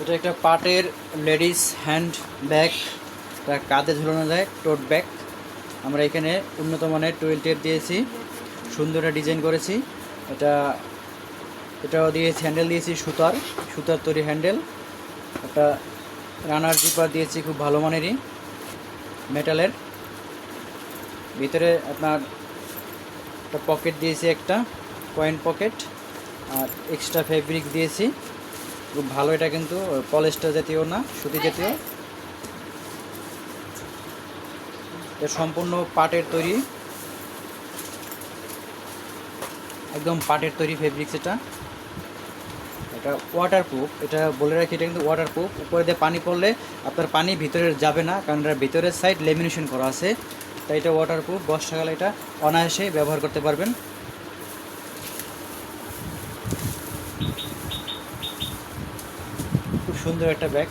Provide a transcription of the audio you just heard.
এটা একটা পাটের লেডিস হ্যান্ড ব্যাগ। এটা কাঁধে ঝুলানো যায়, টোট ব্যাগ। আমরা এখানে উন্নত মানের টুয়েল টেপ দিয়েছি, সুন্দর ডিজাইন করেছি। এটা, এটাও দিয়েছি, হ্যান্ডেল দিয়েছি, সুতার সুতার তৈরি হ্যান্ডেল। একটা রানার জিপার দিয়েছি, খুব ভালো মানেরই, মেটালের। ভিতরে আপনার একটা পকেট দিয়েছি একটা, কয়েন পকেট। আর এক্সট্রা ফেব্রিক দিয়েছি। খুব ভালো এটা কিন্তু, পলেস্টার জাতীয় না, সুতি জাতীয়। এটা সম্পূর্ণ পাটের তৈরি। একদম পাটের তৈরি ফেব্রিক্স এটা। এটা ওয়াটারপ্রুফ এটা বলে রাখি, এটা কিন্তু ওয়াটারপ্রুফ উপরে দিয়ে পানি পড়লে আপনার পানি ভিতরে যাবে না, কারণ এটা ভিতরের সাইড লেমিনেশন করা আছে। তাই এটা ওয়াটারপ্রুফ বর্ষাকালে এটা অনায়াসে ব্যবহার করতে পারবেন। সুন্দর একটা ব্যাগ